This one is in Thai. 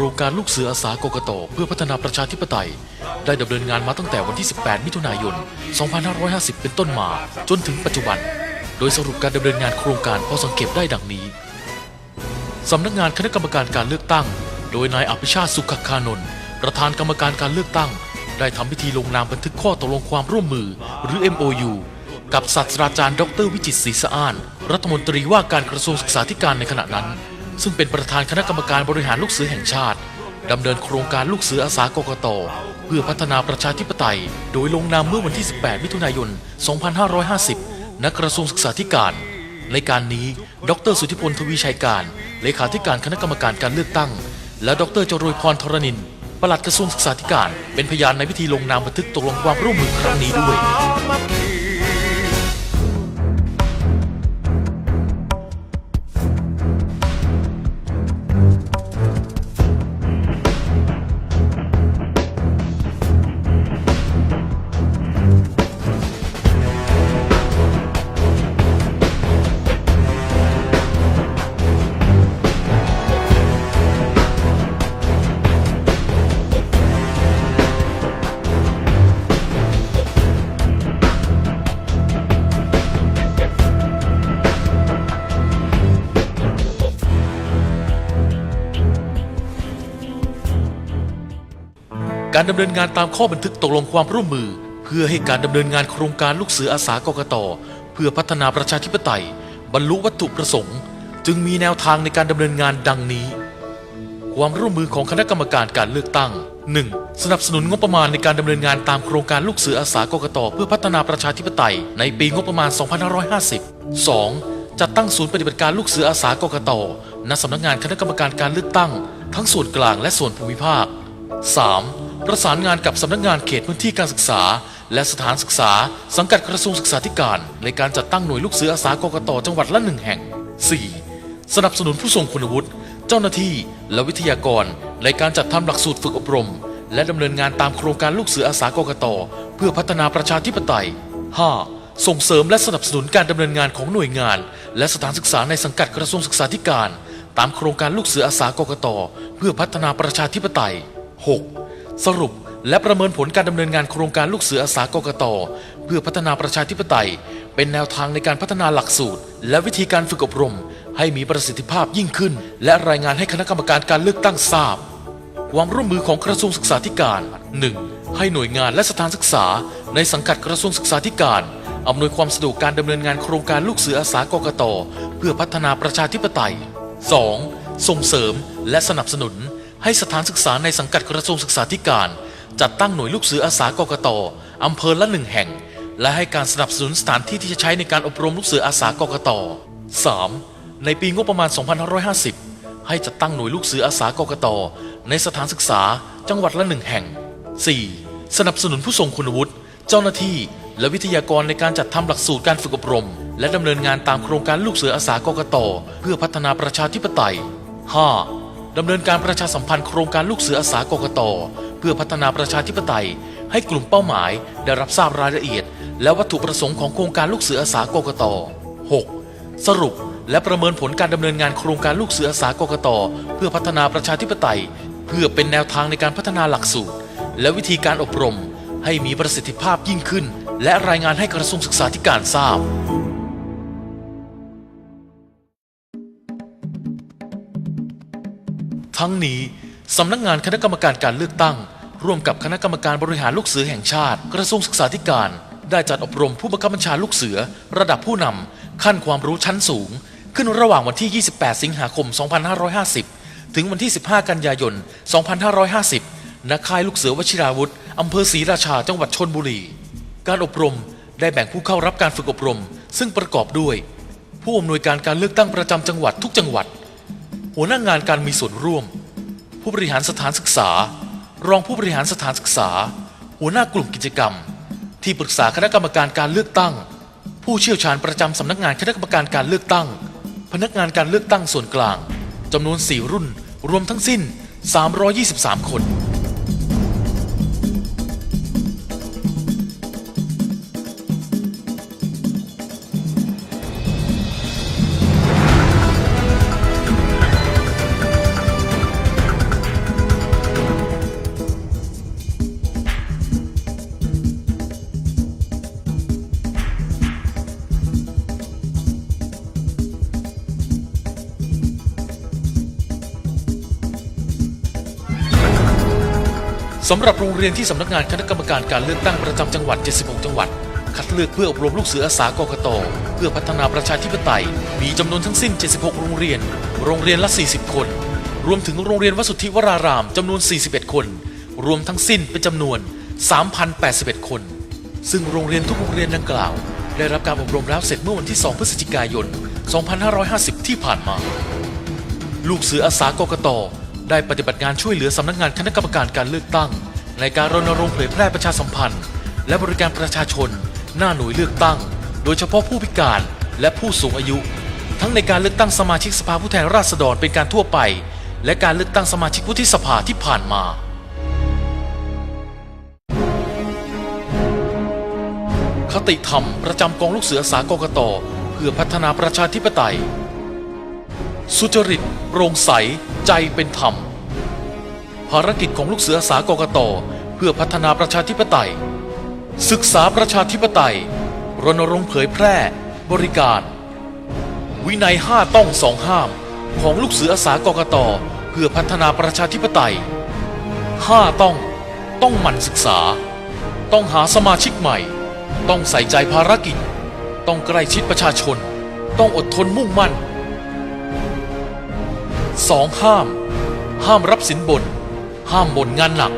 ครงการลูกเสืออาสากกตเพื่อพัฒนาประชาธิปไตย ได้ดำเนินงานมาตั้งแต่วันที่ 18 มิถุนายน 2550 เป็นต้นมา จนถึงปัจจุบัน โดยสรุปการดำเนินงานโครงการพอสังเกตได้ดังนี้สำนักงานคณะกรรมการการเลือกตั้ง โดยนายอภิชาติสุขคานนท์ประธานกรรมการการเลือกตั้ง ได้ทำพิธีลงนามบันทึกข้อตกลงความร่วมมือ หรือ MOU กับศาสตราจารย์ ดร วิจิตศรีสะอ้าน รัฐมนตรีว่าการกระทรวงศึกษาธิการในขณะนั้น ซึ่งเป็นประธานคณะกรรมการบริหารลูกเสือแห่งชาติดำเนินโครงการลูกเสืออาสากกต เพื่อพัฒนาประชาธิปไตย โดยลงนามเมื่อวันที่ 18 มิถุนายน 2550 ณ กระทรวงศึกษาธิการ ในการนี้ ดรสุทธิพลทวีชัยการ เลขาธิการคณะกรรมการการเลือกตั้ง และดรจรวยพรธรณิน ปลัดกระทรวงศึกษาธิการ เป็นพยานในพิธีลงนามบันทึกตกลงความร่วมมือครั้งนี้ด้วย การดำเนินงานตามข้อบันทึกตกลงความร่วมมือ เพื่อให้การดำเนินงานโครงการลูกเสืออาสากกตเพื่อพัฒนาประชาธิปไตย บรรลุวัตถุประสงค์ จึงมีแนวทางในการดำเนินงานดังนี้ ความร่วมมือของคณะกรรมการการเลือกตั้ง 1. สนับสนุนงบประมาณในการดำเนินงานตามโครงการลูกเสืออาสากกตเพื่อพัฒนาประชาธิปไตย ในปีงบประมาณ 2550 2. จัดตั้งศูนย์ปฏิบัติการลูกเสืออาสากกตณสำนักงานคณะกรรมการการเลือกตั้ง ทั้งส่วนกลางและส่วนภูมิภาค 3. ประสานงานกับสำนักงานเขตพื้นที่การศึกษา และสถานศึกษา สังกัดกระทรวงศึกษาธิการ ในการจัดตั้งหน่วยลูกเสืออาสากกตจังหวัดละหนึ่งแห่ง 4. สนับสนุนผู้ทรงคุณวุฒิเจ้าหน้าที่และวิทยากร ในการจัดทำหลักสูตรฝึกอบรม และดำเนินงานตามโครงการลูกเสืออาสากกตเพื่อพัฒนาประชาธิปไตย 5. ส่งเสริมและสนับสนุนการดำเนินงานของหน่วยงาน และสถานศึกษาในสังกัดกระทรวงศึกษาธิการ ตามโครงการลูกเสืออาสากกตเพื่อพัฒนาประชาธิปไตย 6. สรุปและประเมินผลการดำเนินงานโครงการลูกเสืออาสากกตเพื่อพัฒนาประชาธิปไตย เป็นแนวทางในการพัฒนาหลักสูตร และวิธีการฝึกอบรม ให้มีประสิทธิภาพยิ่งขึ้น และรายงานให้คณะกรรมการการเลือกตั้งทราบ ความร่วมมือของกระทรวงศึกษาธิการ 1. ให้หน่วยงานและสถานศึกษา ในสังกัดกระทรวงศึกษาธิการอำนวยความสะดวกการดำเนินงานโครงการลูกเสืออาสากกตเพื่อพัฒนาประชาธิปไตย 2. ส่งเสริมและสนับสนุน ให้สถานศึกษาในสังกัดกระทรวงศึกษาธิการ จัดตั้งหน่วยลูกเสืออาสากกตอำเภอละหนึ่งแห่ง และให้การสนับสนุนสถานที่ที่จะใช้ในการอบรมลูกเสืออาสากกต 3. ในปีงบประมาณ 2550 ให้จัดตั้งหน่วยลูกเสืออาสากกต ในสถานศึกษาจังหวัดละหนึ่งแห่ง 4. สนับสนุนผู้ทรงคุณวุฒิ เจ้าหน้าที่ และวิทยากรในการจัดทำหลักสูตรการฝึกอบรม และดำเนินงานตามโครงการลูกเสืออาสากกต เพื่อพัฒนาประชาธิปไตย 5. ดำเนินการประชาสัมพันธ์โครงการลูกเสืออาสากกต เพื่อพัฒนาประชาธิปไตย ให้กลุ่มเป้าหมายได้รับทราบรายละเอียด และวัตถุประสงค์ของโครงการลูกเสืออาสากกต 6. สรุปและประเมินผลการดำเนินงานโครงการลูกเสืออาสากกต เพื่อพัฒนาประชาธิปไตย เพื่อเป็นแนวทางในการพัฒนาหลักสูตร และวิธีการอบรม ให้มีประสิทธิภาพยิ่งขึ้น และรายงานให้กระทรวงศึกษาธิการทราบ ทั้งนี้สำนักงานคณะกรรมการการเลือกตั้ง ร่วมกับคณะกรรมการบริหารลูกเสือแห่งชาติ กระทรวงศึกษาธิการ ได้จัดอบรมผู้บังคับบัญชาลูกเสือ ระดับผู้นำขั้นความรู้ชั้นสูง ขึ้นระหว่างวันที่ 28 สิงหาคม 2550 ถึงวันที่ 15 กันยายน 2550ณค่ายลูกเสือวชิราวุธอำเภอศรีราชาจังหวัดชนบุรี การอบรมได้แบ่งผู้เข้ารับการฝึกอบรม ซึ่งประกอบด้วย ผู้อำนวยการการเลือกตั้งประจำจังหวัดทุกจังหวัด หัวหน้างานการมีส่วนร่วม ผู้บริหารสถานศึกษา รองผู้บริหารสถานศึกษา หัวหน้ากลุ่มกิจกรรม ที่ปรึกษาคณะกรรมการการเลือกตั้ง ผู้เชี่ยวชาญประจำสำนักงานคณะกรรมการการเลือกตั้ง พนักงานการเลือกตั้งส่วนกลางจำนวน 4 รุ่น รวมทั้งสิ้น 323 คน สำหรับโรงเรียนที่สำนักงานคณะกรรมการการเลือกตั้งประจำจังหวัด 76 จังหวัด คัดเลือกเพื่ออบรมลูกเสืออาสากกต เพื่อพัฒนาประชาธิปไตย มีจำนวนทั้งสิ้น 76 โรงเรียน โรงเรียนละ 40 คน รวมถึงโรงเรียนวสุทธิวรารามจำนวน 41 คน รวมทั้งสิ้นเป็นจำนวน 3,081 คน ซึ่งโรงเรียนทุกโรงเรียนดังกล่าว ได้รับการอบรมแล้วเสร็จเมื่อวันที่ 2 พฤศจิกายน 2550 ที่ผ่านมา ลูกเสืออาสากกต ได้ปฏิบัติงานช่วยเหลือสำนักงานคณะกรรมการการเลือกตั้ง ในการรณรงค์เผยแพร่ประชาสัมพันธ์ และบริการประชาชน หน้าหน่วยเลือกตั้ง โดยเฉพาะผู้พิการและผู้สูงอายุ ทั้งในการเลือกตั้งสมาชิกสภาผู้แทนราษฎรเป็นการทั่วไป และการเลือกตั้งสมาชิกวุฒิสภาที่ผ่านมาคติธรรมประจำกองลูกเสืออาสากกต เพื่อพัฒนาประชาธิปไตย สุจริตโปร่งใส ใจเป็นธรรม ภารกิจของลูกเสืออาสากกตเพื่อพัฒนาประชาธิปไตย ศึกษาประชาธิปไตย รณรงค์เผยแพร่ บริการ วินัยห้าต้องสองห้าม ของลูกเสืออาสากกตเพื่อพัฒนาประชาธิปไตยห้าต้อง ต้องหมั่นศึกษา ต้องหาสมาชิกใหม่ ต้องใส่ใจภารกิจ ต้องใกล้ชิดประชาชน ต้องอดทนมุ่งมั่น 2. ห้าม ห้ามรับสินบน ห้ามบ่นงานหนัก